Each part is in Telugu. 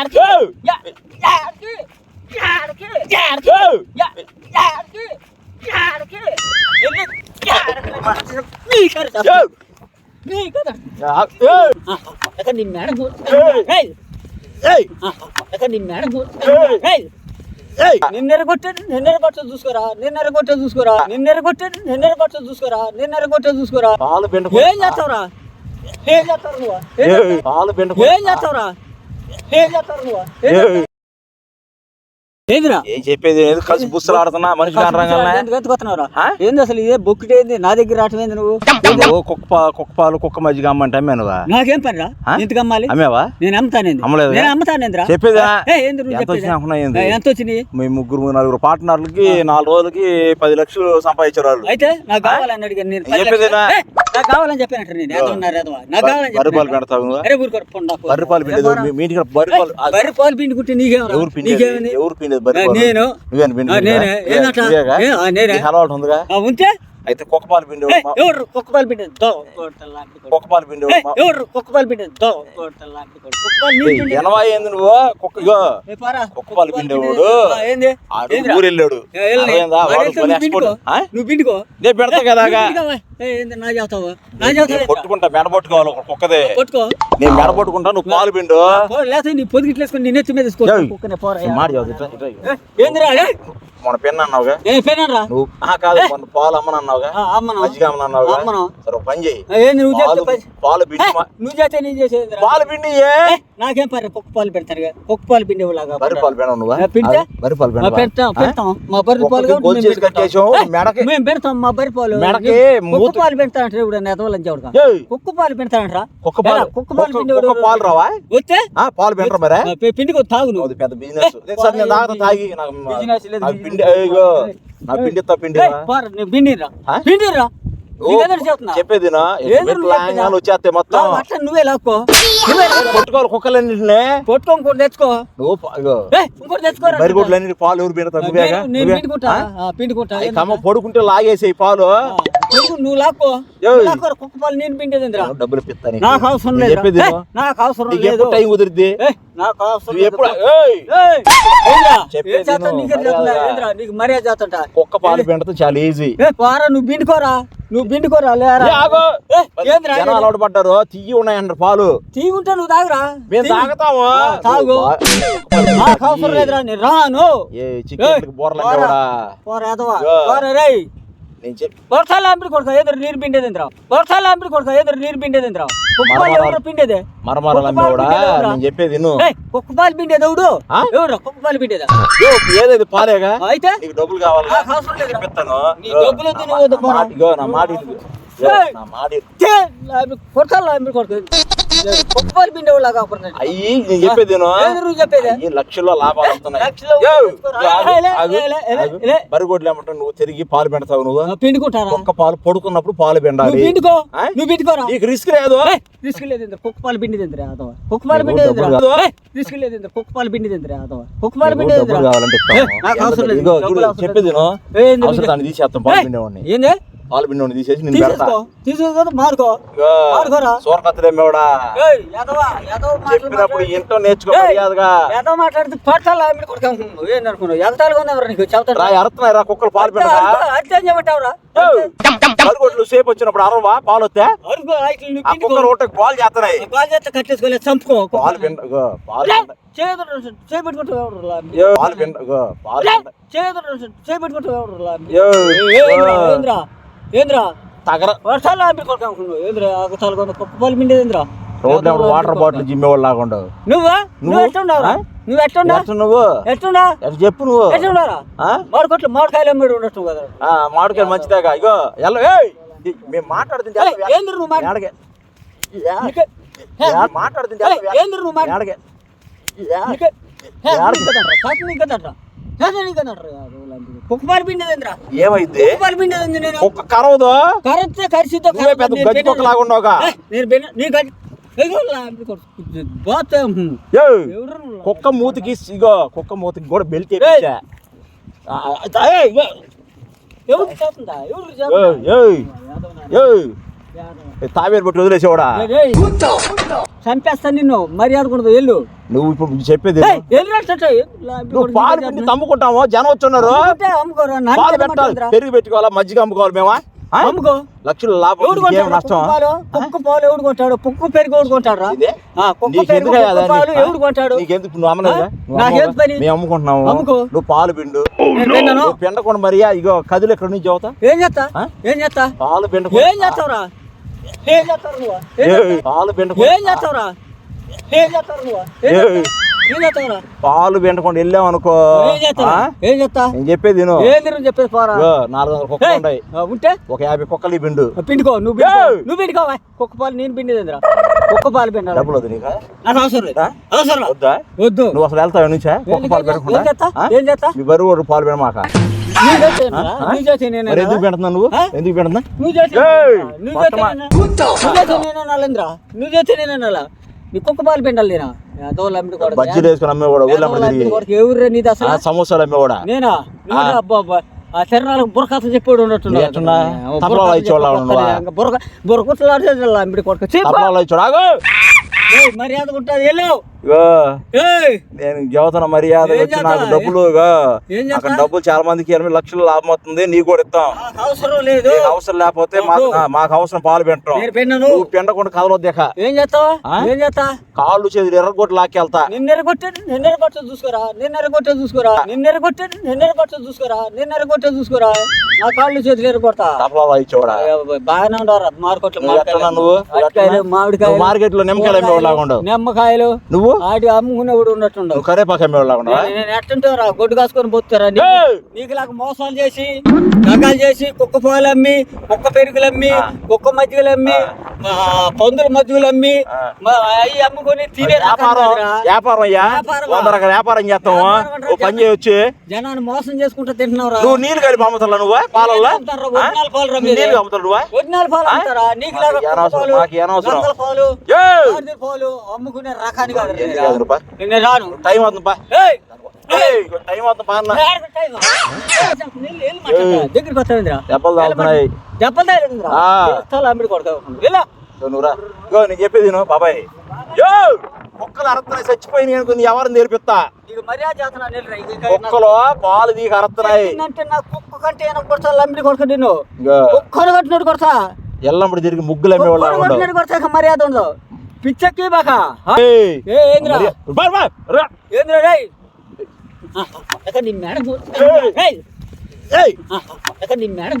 యాడికి యా- యాడికి యాడికి యాడికి యా- యాడికి యాడికి ఎల్లు యాడికి నీకర నీకర ఎక్కడ నీ మేడం ఏయ్ ఏయ్ ఎక్కడ నీ మేడం ఏయ్. ఏయ్ ఏయ్ నిన్నెర కొట్టాడు నిన్నెర కొట్ట చూసుకోరా నిన్నెర కొట్ట చూసుకోరా నిన్నెర కొట్టాడు నిన్నెర కొట్ట చూసుకోరా నిన్నెర కొట్ట చూసుకోరా ఏం చేస్తావురా ఏం చేస్తావు నువ్వు ఏం చేస్తావురా ఏం చేస్తావు నువ్వు? ఏందిరా? ఏం చెప్పేది ఏదో కలిసి బుస్సులు ఆడుతున్నా మనిషి ఆ? ఏంది అసలు ఇదే బొక్కుటి ఏంది? నా దగ్గర రావటం ఏంది నువ్వు? కుక్క కుక్క పాలు కుక్క మజ్జిగ అమ్మంటే అమ్మానువా నాకేం ఆ? ఇంతకు అమ్మాలి? అమ్మేవా? నేను అమ్ముతానేంది. అమ్మలేదా? నేను అమ్ముతానేంద్రా? చెప్పేదా? ఏంది ఎంత వచ్చినాయి మీ ముగ్గురు నలుగురు పార్ట్నర్లకి నాలుగు రోజులకి పది లక్షలు సంపాదించారు వాళ్ళు. అయితే నాకు కావాలని అడిగాను నేను చెప్పేదేనా? నాకు కావాలని నేను. నాకు కావాలని బర్రె పాలు చెప్పాను పెడతావు నువ్వు? అరే ఊరుకోరు పొండా బర్రె పాలు పిండేది మీ- మీ ఇంటికి బర్రె పాలు ఆ, బర్రె పాలు పిండుకుంటే నీకేం ఎవరు పాలు నేను. ఉందిగా? అయితే కుక్క పాలు పిండి ఎవరు కుక్క పాలు పిండేది దో కొడతలు లాంటి కొడు. కుక్క పాలు పిండి ఎవరు కుక్క పాలు పిండేది దో కొడతలు లాంటి కొడు. కుక్క పాలు నేను పిండేది. ఎనవా ఏంది నువ్వు కుక్క ఇగో ఏ, పారా. కుక్క పాలు పిండేవాడు. ఆ, ఏంది ఆడు ఏందిరా? ఊరు వెళ్ళాడు నువ్వు పిండుకో. నేను పెడతా కదా నువ్వు పిండుకోవా? ఏ, ఏంది నా చేస్తావా నా చేస్తావా కొట్టుకుంటా మెడ పట్టుకోవాలి ఒక కుక్కదే కొట్టుకో నేను మెడ పట్టుకుంటా నువ్వు పాలు పిండు లేకపోతే నీ పొదిగి ఇట్లేసుకొని నీ నెత్తి మీద వేసుకో. ఏయ్. కుక్కనే పోరా. మాట చదువు, ఏందిరా ఏ? మొన్న పెన్ అన్నావుగా? ఏ పెనరా నువ్వు? ఆ కాదు మొన్న పాలు అమ్మను మజ్జిగ అమ్మనన్నావుగా అమ్మను. సరే ఒక పని చేయి. ఏ, ఏంది నువ్వు చేస్తే పాలు పని- పాలు పిండి నువ్వు చేస్తే నేను చేసేదిరా పాలు పిండి ఏ? ఏ, నాకేం పర్రే కుక్క పాలు పెడతారు కదా. కుక్క పాలు పిండేలాగా బరి పాలు పెడవు నువ్వా? ఏ, పిండితే? బరి పాలు? పెడతాం ఆ? పెడతాం. మా బర్రె పాలు గోల్ చేసి. కట్టేసాం, మెడకి- మేము పెడతాం మా బర్రె పాలు. మెడకి కుక్క మూత- పాలు పెడతా అంటే ఇప్పుడు నెదవలని చెవుడుగా ఏయ్, కుక్క పాలు పెడతానంటరా? కుక్క పాలు కుక్క పాలు పిండి కుక్క పాలు రావా? వస్తే? ఆ, పాలు పిండరా మరే? ఆ, పి- పిండికి తాగు నువ్వు. అది పెద్ద బిజినెస్ సార్ నేను తాగుతా తాగి. నాకు బిజినెస్ లేదు, నాకు పిండి అయ్యో నా పిండి పిండి పిండిరా? పిండిరా మొత్తం? నువ్వే లాక్కో. కొట్టుకోవాలి కుక్కలన్నింటినే. కొట్టుకో ఇంకోటి తెచ్చుకో. ఇంకోటి పాలు ఎవరు నువ్వే? పిండుకుంటా. లాగేసాయి పాలు. నువ్వు లాక్కో. కుక్క పాలు నేను పిండేదిరా డబ్బులు పిత్తా నీకు. అవసరం లేదు. చెప్పేది. నాకు అవసరం లేదు. టైం కుదిరిద్ది? నాకు అవసరం ఎప్పుడు. నీకే. మర్యాద. చేస్తుంట? కుక్క పాలు పిండటం చాలా ఈజీ పోరా నువ్వు పిండుకోరా? నువ్వు పిండుకోరా? లేరా? అలవాటు పడ్డారు తియ్యి ఉన్నాయంటారు పాలు. తీగుంటే నువ్వు తాగురా. మేము తాగుతాము. తాగు. నాకు అవసరం లేదురా నేను రాను. పోరా. పోరా రేయ్. నేను చెప్పి వర్షాలు ఆంపిడి కొడుక ఎదురు నీరు పిండేదింద్రా? వర్షాలు ఆంపిడి కొడుక ఎదురు నీరు పిండేదింద్రా? కుక్కపాలు ఎవరు పిండేదే? మరమరాలమ్మ కూడా నేను చెప్పేది కుక్కపాలు పిండేది ఎవడు? ఎవడు కుక్కపాలు పిండేదా? ఏదైతే పాలేగా? అయితే? నీకు డబ్బులు కావాలి. నీ డబ్బులు నా నువ్వు. మాట- నా మాట కొడతాను లాంబి కాకుండా అయ్యి నేను చెప్పేది నువ్వు లక్షల్లో లాభాలు వస్తున్నాయి. బరిగొడ్లు ఏమంటావు నువ్వు తిరిగి పాలు పెడతావు నువ్వు? ఆ, పిండుకుంటారా? ఒక్క పాలు పడుకున్నప్పుడు పాలు నువ్వు పిండాలి పిండుకో? నువ్వు పిండుకోరా? నీకు రిస్క్ లేదు. రిస్క్ లేదు కుక్క పాలు పిండి తిందిరా అదవ కుక్క పాలు పిండి తిందిరా రిస్క్ లేదు కుక్క పాలు పిండి తిందిరా అదవ కుక్క పాలు పిండి తిందిరా కావాలంటే చెప్పేది ఎందుకు? అవసరం తీసేస్తాం పాలు పిండేవాడిని. ఏంది? పాలు పిండేవాడిని తీసేసి నేను పెడతా. తీసేసుకో మారుకో. ఎదవ మాటలు చెప్పినప్పుడు. ఇంట్లో నేర్చుకో మర్యాదగా. మాట్లాడితే పట్టాలి? ఆమె కొడుకు ఏం అనుకున్నావు నీకు? చెబుతాను రా కుక్కలు పాలు పిండగా అర్థం చేయమంటావురా సేపు వచ్చినప్పుడు అరవా పాలు వస్తే. కుక్కలు ఒకటి పాలు చేస్తున్నాయి. బాగా చేస్తే కట్టేసుకోలే చంపుకో పాలు పిండ పాలు పిండ. చేపెట్టుకుంటూ పాలు పిండ పాలు పిండ. చేపెట్టుకుంటూ ఏంద్రా? తగర వర్షాలు ఆంపి కొడుకున్నావు ఏంద్రా? ఆకుతాలు కొంత కుక్క పాలు పిండేదేంద్రా రోడ్ వాటర్ బాటిల్ జిమ్మేవాళ్ళు లాగా ఉండవు. నువ్వా? నువ్వు? ఎట్లున్నావురా? నువ్వు? ఎట్లున్నా ఎట్లా నువ్వు ఎట్లున్నా? ఎట్లా చెప్పు నువ్వు? ఎట్లున్నారా? ఆ? మామిడికొట్లు మామిడికాయలు అమ్మేడు ఉండొచ్చు కదా. ఆ, మామిడికాయ మంచిదేగా ఇగో ఎల్ల మేము మాట్లాడుతుంది ఏంద్ర నువ్వు మాట ఎడగే నీకే- హే, మాట్లాడుతుంది ఏంద్ర నువ్వు మాట ఎడగే నీకే- హే, యాడికి? నీకు కదట్రా, శాస్త్రం నీకు కదట్రా. శాస్త్రం నీకు కదట్రా, యాదో లాంటిది. కుక్క పాలు పిండేదేంద్రా ఏమైంది కుక్క పాలు పిండేదేంది నేను కుక్క కరవదు కరెక్టే కరిసిద్దో నువ్వే పెద్ద గజ్జి కుక్క లాగా ఉన్నావుగా నేను నీ గజ్జి- ఏయ్? కుక్క మూతికి ఇగో కుక్క మూతికి కూడా బెల్ట్. వేయించా. ఆ, ఏయ్, ఏయ్, ఏయ్, ఏయ్. తావేరు పెట్టి వదిలేసేవాడా? చంపేస్తా నిన్ను. మర్యాద కూడా వెళ్ళు. నువ్వు ఇప్పుడు చెప్పేది నువ్వు పాలు పిండి. తమ్ముకుంటాము జనం వచ్చున్నారు? పాలు పెట్టాలి? పెరుగు పెట్టుకోవాలా? మజ్జిగ అమ్ముకోవాలి మేమా? అమ్ముకో. లక్షలు లాభం నష్టం? కుక్క పాలు? ఎవడు కొంటాడు? కుక్క పెరుగు ఎవడు కొంటాడు పాలు ఎవడు కొంటాడు? నీకెందుకు నువ్వు అమ్మలేదా? నాకేం? పని? మేము అమ్ముకుంటున్నాము అమ్ముకో. నువ్వు పాలు పిండు. పిండకుండా మరి ఇగో కదులు ఎక్కడి నుంచి చదువుతా? ఏం చేస్తా? ఏం చేస్తా? పాలు ఏం పిండకుండా చేస్తావురా? ఏం నువ్వు? ఏం? పాలు ఏం పిండకుండా చేస్తావురా? ఏం చేస్తావు నువ్వు? ఏం? ఏం చేస్తావురా? పాలు పిండకుండా ఏం? ఏం చేస్తా? నేను చెప్పేది నువ్వు చెప్పేది పోరా. నాలుగు వందల కుక్కలు ఉంటే? ఒక యాభై కుక్కలు పిండు. పిండుకో నువ్వు. నువ్వు పిండుకో వా. కుక్క పాలు నేను పిండేదిరా కుక్క పాలు పిండాలి. డబ్బులు వద్దు నీకా? నాకు అవసరం లేదు. ఆ? అవసరం లేదు. వద్దా? వద్దు. నువ్వు అసలు వెళ్తావు నుంచా? కుక్క పాలు ఏం పెట్టకుండా చేస్తా? ఏం చేస్తా? మీ బరువు పాలు పెడమాక ఎందుకు పెడుతున్నావు నువ్వు? ఎందుకు పెడుతున్నా నువ్వు నువ్వు మొత్తమా- చేసేనేనా? నువ్వు? నువ్వు చేసేనేనా అలా? నీ కుక్క పాలు పిండాలి నేనా. బజ్జీలు వేసుకుని అమ్మేవాడు. ఎవరురా నీది అసలు? సమోసాలు అమ్మేవాడా నేనా? నువ్వు అబ్బా అబ్బా. ఆ శరణాలకు బుర్రకథ చెప్పాడు బుర్రక బుర్రకుట్లు ఆడేది అమ్మిడి కొడుకు. మర్యాద ఉంటుంది నేను యువతన మర్యాద వచ్చి నాకు? డబ్బులు? అక్కడ డబ్బులు చాలా మందికి ఎనభై లక్షలు లాభం అవుతుంది నీకు కూడా ఇస్తాం. అవసరం లేదు. అవసరం లేకపోతే మాకు అవసరం పాలు పిండను నువ్వు పిండకుండా కదలొద్దేక ఏం చేస్తావా? ఏం చేస్తా కాళ్ళు చేతులు ఎర్రగొట్టి లాక్కెళ్తా. నిన్నెరగొట్టే నిన్నెరగొట్టే చూసుకోరా. నిన్నెరగొట్టే చూసుకోరా. నిన్నెరగొట్టే నిన్నెరగొట్టే చూసుకోరా. నిన్నెరగొట్టే చూసుకోరా. నా కాళ్ళు చేతులు ఎరగొడతా తప్పలో ఇచ్చేవాడా బాగానే ఉండరా మార్కెట్లో నువ్వు నువ్వు? మామిడికాయలు మార్కెట్లో నిమ్మకాయలు అమ్మేవాళ్ళగా ఉండవు. నిమ్మకాయలు నువ్వు? ఆడి అమ్ముకునేవాడు ఉన్నట్టుండవు కరేపాకు అమ్మేవాళ్ళగా ఉండవా? నేను- ఎట్టుంటారా గొడ్డు కాసుకొని పోతారా! నీకు లాగా మోసాలు చేసి దగాలు చేసి కుక్క పాలు అమ్మి కుక్క పెరుగులు అమ్మి కుక్క మజ్జిగలు అమ్మి ఆ, పందుల మజ్జిగలు అమ్మి అవి అమ్ముకొని తినే వ్యాపారం. వ్యాపారం అయ్యా? వంద రకాల వ్యాపారం చేస్తాము ఓ పని చేయొచ్చు. జనాన్ని మోసం చేసుకుంటూ తింటున్నావురా. నువ్వు నీళ్ళు కలిపి అమ్ముతావు నువ్వు పాలల్లో. నీళ్ళు అమ్ముతావు నువ్వు? ఒరిజినల్ పాలు అమ్ముతారా? నీకు పాలు, పాలు అమ్ముకునే రకాన్ని కాదు? నేను రాను. టైం అవుతుంది టైం అవుతుంది. దగ్గరికి వస్తావేంద్రా? దెబ్బలు తాగుతున్నాయి దెబ్బలు అమ్మిడి. వెళ్ళు. ఇగో నువ్వురా ఇగో నేను చెప్పేది విను బాబాయ్. యో! కుక్కలు అరస్తున్నాయి చచ్చిపోయినాయి అనుకుని ఎవరిని నేర్పిస్తా? కుక్కలు పాలు ఏంటంటే నా కుక్క కంటే కొడతా కొడతా కుక్కను కట్టినట్టు కొడతా. ఎల్లమ్మడి తిరిగి ముగ్గులు అమ్మేవాళ్ళ కొడతా మర్యాద ఉండదు పిచ్చెక్కి బాక. ఏంద్రా. ఏంద్రా నీ మేడ నీ మేడ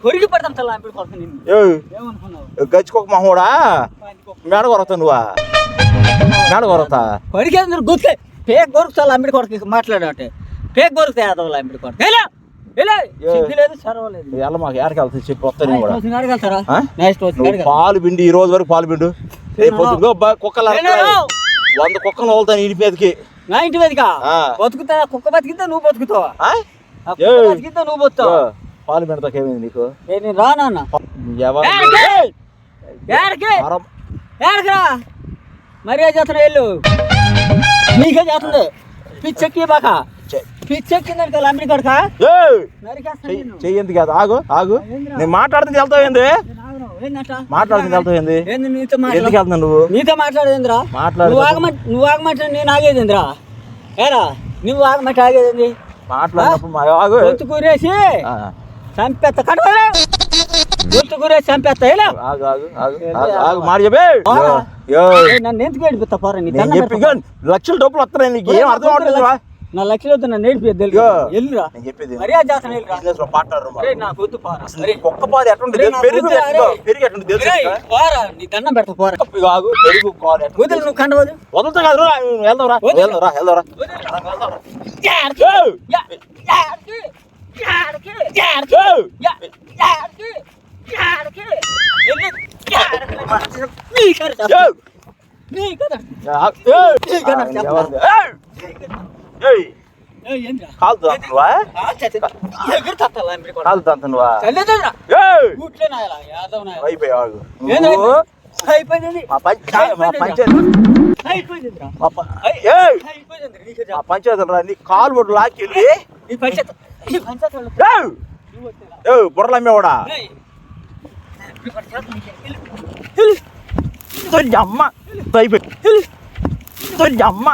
కొరికి పడతాం తల అమ్మిడి కొడతా నిన్ను. ఏయ్, ఏమనుకున్నావు? గచ్చికొక మహోడా మేడ కొరతా నువ్వా మేడ కొరతా? కొరికేంద్ర గుర్తే పేక్ కొరుకుతాలు అమ్మిడి కొడక మాట్లాడంటే పేక్ ఆ? నెక్స్ట్ వచ్చి నువ్వు పాలు పిండి ఈ రోజు వరకు పాలు పిండు. పొద్దుగో కుక్కలు. వంద కుక్కలు వదులుతాను ఇంటి మీదకి. నా ఇంటి మీదకా. బతుకుతా? కుక్క బతికిద్దా? నువ్వు బతుకుతావా. బతికిద్దా? నువ్వు బతుకుతావా? పాలు పిండతాకి ఏమైంది నీకు? నేను అరం- ఏడకరా? మర్యాద చేస్తున్నా వెళ్ళు. నీకే చేస్తుంది. పిచ్చెక్కి బాక. కదా అమ్మిడి కొడక? కాదు ఆగు ఆగు? నేను మాట్లాడుతుంది వెళ్తావు ఏంది? మాట్లాడుతుంది ఏంది? నీతో ఎందుకు మాట్లాడు వెళ్తున్నావు నువ్వు? నీతో మాట్లాడేంద్రా మాట్లాడు నువ్వు ఆగమంట నువ్వు ఆగమంటే నేను ఆగేదేంద్రా ఏరా? నువ్వు ఆగమంటే ఆగేదేంది మాట్లాడినప్పుడు గొంతు కూరేసి ఆ, చంపేస్తా కడవలే గొంతు కూరేసి చంపేస్తా మాట చెప్పే. నన్ను ఎందుకు ఏడిపిస్తా పోరా? లక్షల డబ్బులు వస్తున్నాయి. నీకు ఏం అర్థం అవట్లేదు నా లక్షలు వద్దు నన్ను ఇగో. ఎల్లురా నేను చెప్పేది మర్యాద చేస్తాను ఎల్లురా బిజినెస్లో పార్ట్నర్ అరే నా గొంతు పోరా అరే ఒక్క ఎట్లుంటుంది నా పెరుగు. పెరుగు పోరా నీ దండం పెడతా పోరా ఆగు పెరుగు ఎట్లుంది? వదిలి నువ్వు కండవదు వదులుతా కాదు వెళ్దాం రా వదిలు. వెళ్దాం రా రా? నీ కథ చెప్పు. ఏయ్! నీ కథ. కాలు కొడ. పంచాయతీ కాలు బొడ్డు లాక్కెళ్ళి ఈ పంచాయతీ ఈ పంచాయతీ వాళ్ళు ఏయ్! ఈ ఏ బుర్రలు అమ్మేవాడా? రేయ్. ఇక్కడ చేతులు నీకే. వెళ్ళు. అమ్మ. అయిపోయి అమ్మ.